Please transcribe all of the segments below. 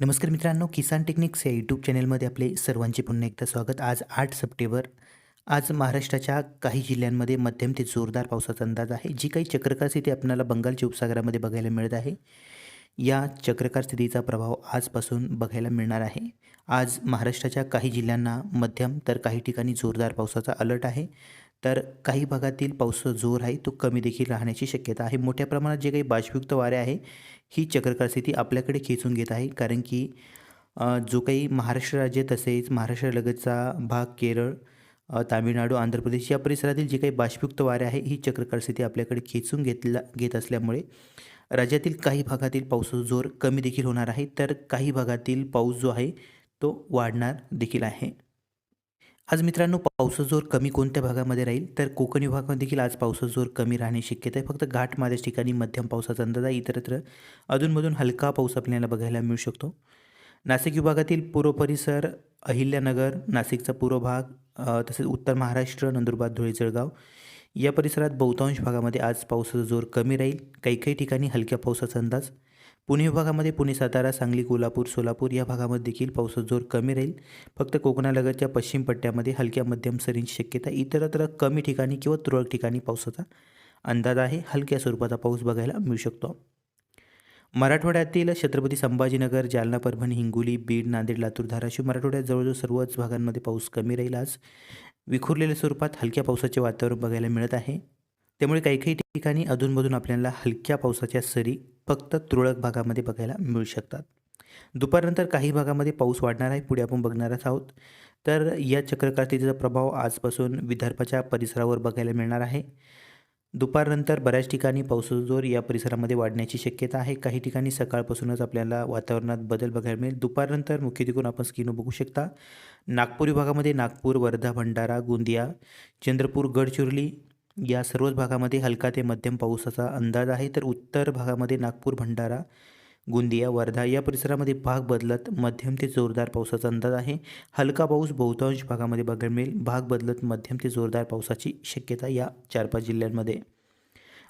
नमस्कार मित्रांनो किसान टेक्निक्स या यूट्यूब चॅनलमध्ये आपले सर्वांचे पुन्हा एकदा स्वागत. आज आठ सप्टेंबर. आज महाराष्ट्राच्या काही जिल्ह्यांमध्ये मध्यम ते जोरदार पावसाचा अंदाज आहे. जी काही चक्रकार स्थिती आपल्याला बंगालच्या उपसागरामध्ये बघायला मिळत आहे या चक्रकार स्थितीचा प्रभाव आजपासून बघायला मिळणार आहे. आज महाराष्ट्राच्या काही जिल्ह्यांना मध्यम तर काही ठिकाणी जोरदार पावसाचा अलर्ट आहे. तर काही भागातील पाऊस जोर आहे तो कमी देखील राहण्याची शक्यता आहे. मोठ्या प्रमाणात जे काही बाष्पयुक्त वारे आहे ही चक्रकार स्थिती आपल्याकडे खेचून घेत आहे. कारण की जो काही महाराष्ट्र राज्य तसेच महाराष्ट्रालगतचा भाग केरळ तामिळनाडू आंध्र प्रदेश या परिसरातील जे काही बाष्पयुक्त वारे आहे ही चक्रकार स्थिती आपल्याकडे खेचून घेतला घेत असल्यामुळे राज्यातील काही भागातील पावसाचा जोर कमी देखील होणार आहे. तर काही भागातील पाऊस जो आहे तो वाढणार देखील आहे. आज मित्रांनो पावसाचा जोर कमी कोणत्या भागामध्ये राहील? तर कोकण विभागामध्ये देखील आज पावसाचा जोर कमी राहणे शक्यता आहे. फक्त घाट माझ्या ठिकाणी मध्यम पावसाचा अंदाज आहे. इतरत्र अधूनमधून हलका पाऊस आपल्याला बघायला मिळू शकतो. नाशिक विभागातील पूर्व परिसर अहिल्यानगर नाशिकचा पूर्व भाग तसेच उत्तर महाराष्ट्र नंदुरबार धुळे जळगाव या परिसरात बहुतांश भागामध्ये आज पावसाचा जोर कमी राहील. काही काही ठिकाणी हलक्या पावसाचा अंदाज. पुणे विभागामध्ये पुणे सातारा सांगली कोल्हापूर सोलापूर या भागामध्ये देखील पावसाचा जोर कमी राहील. फक्त कोकणालगतच्या पश्चिम पट्ट्यामध्ये हलक्या मध्यम सरींची शक्यता इतरत्र कमी ठिकाणी किंवा तुरळक ठिकाणी पावसाचा अंदाज आहे. हलक्या स्वरूपाचा पाऊस बघायला मिळू शकतो. मराठवाड्यातील छत्रपती संभाजीनगर जालना परभणी हिंगोली बीड नांदेड लातूर धाराशिव मराठवाड्यात जवळजवळ सर्वच भागांमध्ये पाऊस कमी राहील. आज विखुरलेल्या स्वरूपात हलक्या पावसाचे वातावरण बघायला मिळत आहे. त्यामुळे काही काही ठिकाणी अधूनमधून आपल्याला हलक्या पावसाच्या सरी फक्त तुरळक भागामध्ये बघायला मिळू शकतात. दुपारनंतर काही भागामध्ये पाऊस वाढणार आहे पुढे आपण बघणारच आहोत. तर या चक्रकातीचा प्रभाव आजपासून विदर्भाच्या परिसरावर बघायला मिळणार आहे. दुपारनंतर बऱ्याच ठिकाणी पावसाचा जोर या परिसरामध्ये वाढण्याची शक्यता आहे. काही ठिकाणी सकाळपासूनच आपल्याला वातावरणात बदल बघायला मिळेल. दुपारनंतर मुख्य तिकून आपण स्क्रीनवर बघू शकता. नागपूर विभागामध्ये नागपूर वर्धा भंडारा गोंदिया चंद्रपूर गडचिरोली या सर्वच भागामध्ये हलका ते मध्यम पावसाचा अंदाज आहे. तर उत्तर भागामध्ये नागपूर भंडारा गोंदिया वर्धा या परिसरामध्ये भाग बदलत मध्यम ते जोरदार पावसाचा अंदाज आहे. हलका पाऊस बहुतांश भागामध्ये बघायला मिळेल. भाग बदलत मध्यम ते जोरदार पावसाची शक्यता या चार पाच जिल्ह्यांमध्ये.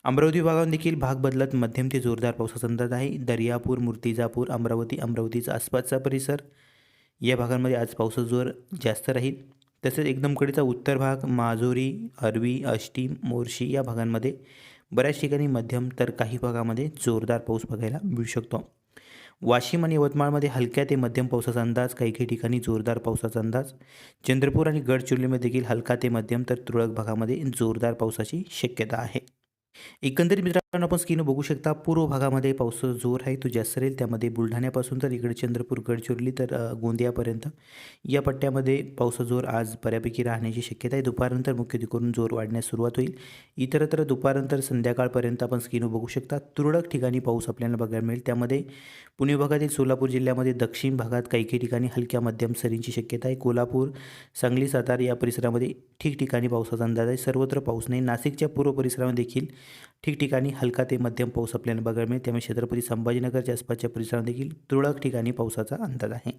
अमरावती भागावर देखील भाग बदलत मध्यम ते जोरदार पावसाचा अंदाज आहे. दर्यापूर मूर्तिजापूर अमरावती अमरावतीचा आसपासचा परिसर या भागांमध्ये आज पावसाचा जोर जास्त राहील. तसेच एकदम कडीचा उत्तर भाग माजोरी अरवी आष्टी मोर्शी या भागांमध्ये बऱ्याच ठिकाणी मध्यम तर काही भागामध्ये जोरदार पाऊस बघायला मिळू शकतो. वाशिम आणि यवतमाळमध्ये हलक्या ते मध्यम पावसाचा अंदाज काही काही ठिकाणी जोरदार पावसाचा अंदाज. चंद्रपूर आणि गडचिरोलीमध्ये देखील हलका ते मध्यम तर तुरळक भागामध्ये जोरदार पावसाची शक्यता आहे. एकंदरीत मित्रांनो आपण स्क्रीन बघू शकता पूर्व भागामध्ये पावसाचा जोर आहे तो जास्त राहील. त्यामध्ये बुलढाण्यापासून तर इकडे चंद्रपूर गडचिरोली तर गोंदियापर्यंत. या पट्ट्यामध्ये पावसाचा जोर आज बऱ्यापैकी राहण्याची शक्यता आहे. दुपारनंतर मुख्य करून जोर वाढण्यास सुरुवात होईल. इतरत्र दुपारनंतर संध्याकाळपर्यंत आपण स्क्रीन बघू शकता. तुरळक ठिकाणी पाऊस आपल्याला बघायला मिळेल. त्यामध्ये पुणे भागातील सोलापूर जिल्ह्यामध्ये दक्षिण भागात काही काही ठिकाणी हलक्या मध्यम सरींची शक्यता आहे. कोल्हापूर सांगली सातारा या परिसरामध्ये ठिकठिकाणी पावसाचा अंदाज आहे. सर्वत्र पाऊस नाही. नाशिकच्या पूर्व परिसरामध्ये देखील ठिकठिकाणी हलका ते मध्यम पाऊस आपल्याला बघायला मिळेल. त्यामुळे छत्रपती संभाजीनगरच्या आसपासच्या परिसरात देखील तुरळक ठिकाणी पावसाचा अंदाज आहे.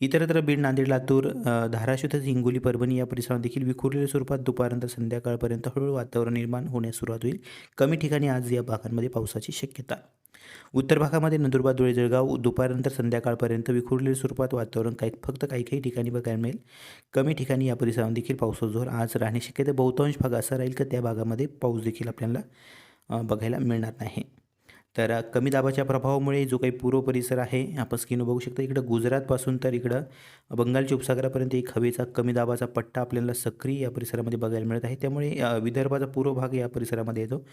इतरत्र बीड नांदेड लातूर धाराशिव तसेच हिंगोली परभणी या परिसरात देखील विखुरलेल्या स्वरूपात दुपारनंतर संध्याकाळपर्यंत हळूहळू वातावरण निर्माण होण्यास सुरुवात होईल. कमी ठिकाणी आज या भागांमध्ये पावसाची शक्यता उत्तर भागामध्ये नंदुरबार धुळे जळगाव दुपारनंतर संध्याकाळपर्यंत विखुरलेल्या स्वरूपात वातावरण काही फक्त काही काही ठिकाणी बघायला मिळेल. कमी ठिकाणी या परिसरात देखील पावसाचा जोर आज राहण्याची शक्यता बहुतांश भाग असा राहील का त्या भागामध्ये पाऊस देखील आपल्याला बघायला मिळणार नाही. तर कमी दाबाच्या प्रभावामुळे जो काही पूर्व परिसर आहे आपण स्क्रीनवर बघू शकता इकडं गुजरातपासून तर इकडं बंगालच्या उपसागरापर्यंत एक हवेचा कमी दाबाचा पट्टा आपल्याला सक्रिय या परिसरामध्ये बघायला मिळत आहे. त्यामुळे विदर्भाचा पूर्व भाग या परिसरामध्ये येतो.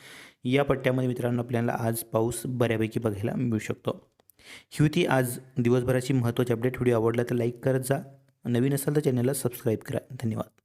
या पट्ट्यामध्ये मित्रांनो आपल्याला आज पाऊस बऱ्यापैकी बघायला मिळू शकतो. ही होती आज दिवसभराची महत्त्वाची अपडेट व्हिडिओ आवडला तर लाईक करत जा. नवीन असाल तर चॅनलला सबस्क्राईब करा. धन्यवाद.